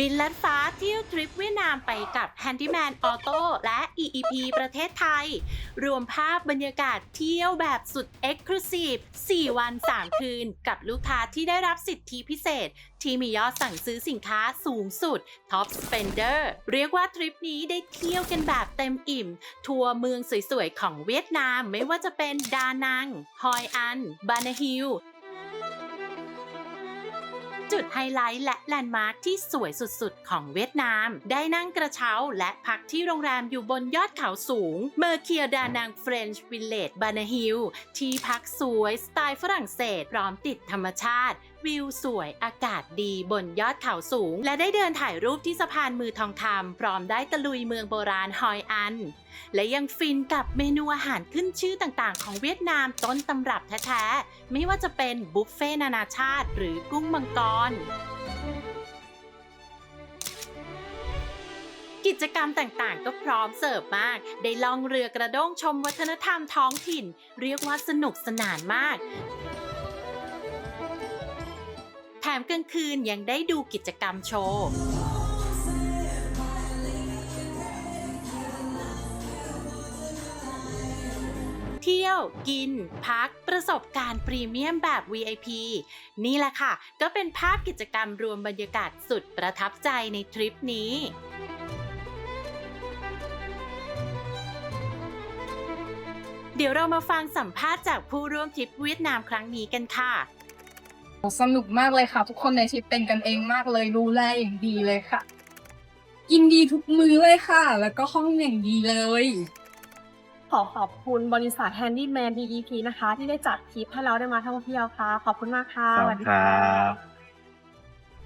บินลัดฟ้าเที่ยวทริปเวียดนามไปกับ Handyman Auto และ EEP ประเทศไทย รวมภาพบรรยากาศเที่ยวแบบสุด Exclusive 4 วัน 3 คืน กับลูกค้าที่ได้รับสิทธิพิเศษ ที่มียอดสั่งซื้อสินค้าสูงสุด Top Spender เรียกว่าทริปนี้ได้เที่ยวกันแบบเต็มอิ่ม ทัวร์เมืองสวยๆ ของเวียดนามไม่ว่าจะเป็นดานัง ฮอยอัน บานาฮิล จุดไฮไลท์และแลนด์มาร์คที่สวยสุดๆ ของเวียดนาม ได้นั่งกระเช้าและพักที่โรงแรมอยู่บนยอดเขาสูง เมอร์เคียดานังเฟรนช์วิลเลจบานาฮิลที่พักสวยสไตล์ฝรั่งเศสพร้อมติดธรรมชาติวิวสวยอากาศดีบนยอดเขาสูง และได้เดินถ่ายรูปที่สะพานมือทองคำพร้อมได้ตะลุยเมืองโบราณฮอยอัน และยังฟินกับเมนูอาหารขึ้นชื่อต่างๆ ของเวียดนามต้นตำรับแท้ๆ ไม่ว่าจะเป็นบุฟเฟ่ต์นานาชาติ หรือกุ้งมังกรกิจกรรมต่างๆ ก็พร้อมเสิร์ฟมาก ได้ล่องเรือกระด้งชมวัฒนธรรมท้องถิ่น เรียกว่าสนุกสนานมาก แถมกลางคืนยังได้ดูกิจกรรมโชว์ เที่ยว กิน พัก ประสบการณ์พรีเมียมแบบ VIP นี่แหละค่ะ ก็เป็นภาพกิจกรรมรวมบรรยากาศสุดประทับใจในทริปนี้เดี๋ยวเรามาฟังสัมภาษณ์จากผู้ร่วมทริปเวียดนามครั้งนี้กันค่ะ สนุกมากเลยค่ะ ทุกคนในทริปเป็นกันเองมากเลยดูแลอย่างดีเลยค่ะยินดีทุกมื้อเลยค่ะ แล้วก็ห้องอย่างดีเลย ขอขอบคุณบริษัท Handyman DEP นะคะ ที่ได้จัดทริปให้เราได้มาท่องเที่ยวค่ะ ขอบคุณมากค่ะขอบสคุวัสณดีครัค่ะบ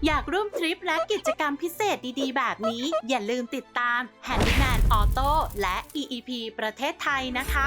อยากร่วมทริปและกิจกรรมพิเศษดีๆ แบบนี้ อย่าลืมติดตาม Handyman Auto และ EEP ประเทศไทยนะคะ